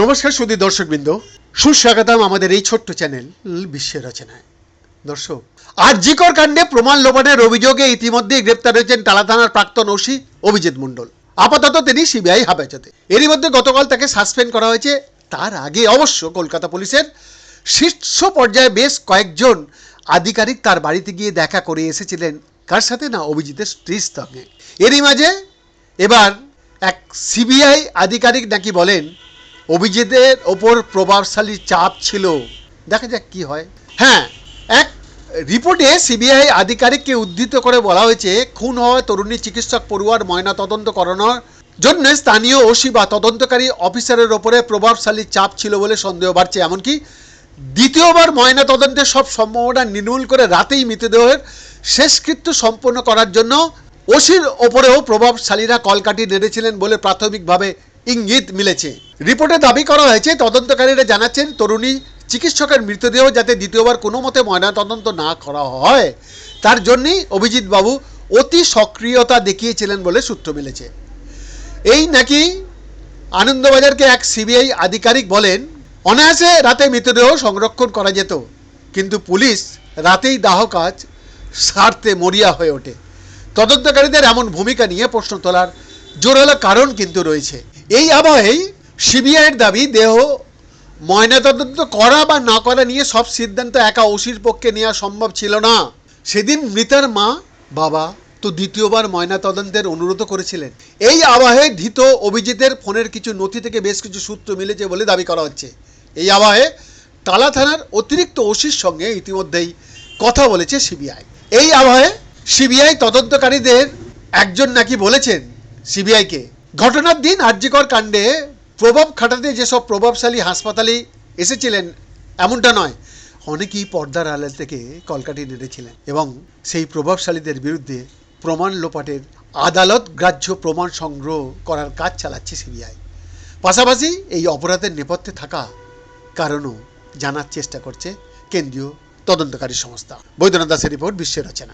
নমস্কার সুদী দর্শকবৃন্দ। সুস্বাগতম আমাদের এই ছোট্ট চ্যানেল বিশ্বের রচনায়। দর্শক আরজিকর কাণ্ডে প্রমাণ লোপানের অভিযোগে ইতিমধ্যে গ্রেপ্তার হয়েছেন টালা থানার প্রাক্তন ওসি অভিজিৎ মণ্ডল। আপাতত তিনি সিবিআই হেফাজতে। এরই মধ্যে গতকাল তাকে সাসপেন্ড করা হয়েছে। তার আগে অবশ্য কলকাতা পুলিশের শীর্ষ পর্যায়ে বেশ কয়েকজন আধিকারিক তার বাড়িতে গিয়ে দেখা করে এসেছিলেন। কার সাথে? না, অভিজিতের স্ত্রীর সঙ্গে। এরই মাঝে এবার এক সিবিআই আধিকারিক নাকি বলেন, অভিজিতের ওপর প্রভাবশালী চাপ ছিল। দেখা যাক কি হয়। হ্যাঁ এক রিপোর্টে সিবিআই আধিকারিককে উদ্ধৃত করে বলা হয়েছে, খুন হওয়া তরুণী চিকিৎসক পড়ুয়ার ময়না তদন্ত করানোর জন্য স্থানীয় ওসি বা তদন্তকারী অফিসারের ওপরে প্রভাবশালী চাপ ছিল বলে সন্দেহ বাড়ছে। এমনকি দ্বিতীয়বার ময়না তদন্তের সব সম্ভাবনা নির্মূল করে রাতেই মৃতদেহের শেষকৃত্য সম্পন্ন করার জন্য ওসির ওপরেও প্রভাবশালীরা কলকাঠি নেড়েছিলেন বলে প্রাথমিকভাবে ইঙ্গিত মিলেছে। রিপোর্টে দাবি করা হয়েছে, তদন্তকারীরা জানাচ্ছেন, তরুণী চিকিৎসকের মৃতদেহ যাতে দ্বিতীয়বার কোনো মতে ময়নাতদন্ত না করা হয়, তার জন্যই অভিজিৎ বাবু অতি সক্রিয়তা দেখিয়েছিলেন বলে সূত্র মিলেছে। এই নাকি আনন্দবাজারকে এক সিবিআই আধিকারিক বলেন অনায়াসে রাতে মৃতদেহ সংরক্ষণ করা যেত, কিন্তু পুলিশ রাতেই দাহ কাজ সারতে মরিয়া হয়ে ওঠে। তদন্তকারীদের এমন ভূমিকা নিয়ে প্রশ্ন তোলার জোরালো কারণ কিন্তু রয়েছে। এই আবহেই সিবিআইয়ের দাবি, দেহ ময়নাতদন্ত করা বা না করা নিয়ে সব সিদ্ধান্ত একা ওসির পক্ষে নেওয়া সম্ভব ছিল না। সেদিন মৃতার মা, বাবা তো দ্বিতীয়বার ময়না তদন্তের অনুরোধ করেছিলেন। এই আবহে ধৃত অভিজিতের ফোনের কিছু নথি থেকে বেশ কিছু সূত্র মিলেছে বলে দাবি করা হচ্ছে। এই আবহে টালা থানার অতিরিক্ত ওসির সঙ্গে ইতিমধ্যেই কথা বলেছে সিবিআই। এই আবহে সিবিআই তদন্তকারীদের একজন নাকি বলেছেন সিবিআইকে, ঘটনার দিন আর্যিকর কাণ্ডে প্রভাব খাটাতে যেসব প্রভাবশালী হাসপাতালে এসেছিলেন, এমনটা নয়। অনেকেই পর্দার আড়াল থেকে কলকাটি নেড়েছিলেন এবং সেই প্রভাবশালীদের বিরুদ্ধে প্রমাণ লোপাটের আদালত গ্রাহ্য প্রমাণ সংগ্রহ করার কাজ চালাচ্ছে সিবিআই। পাশাপাশি এই অপরাধের নেপথ্যে থাকা কারণও জানার চেষ্টা করছে কেন্দ্রীয় তদন্তকারী সংস্থা। বৈদ্যনাথ দাসের রিপোর্ট বিশ্বের রচনা।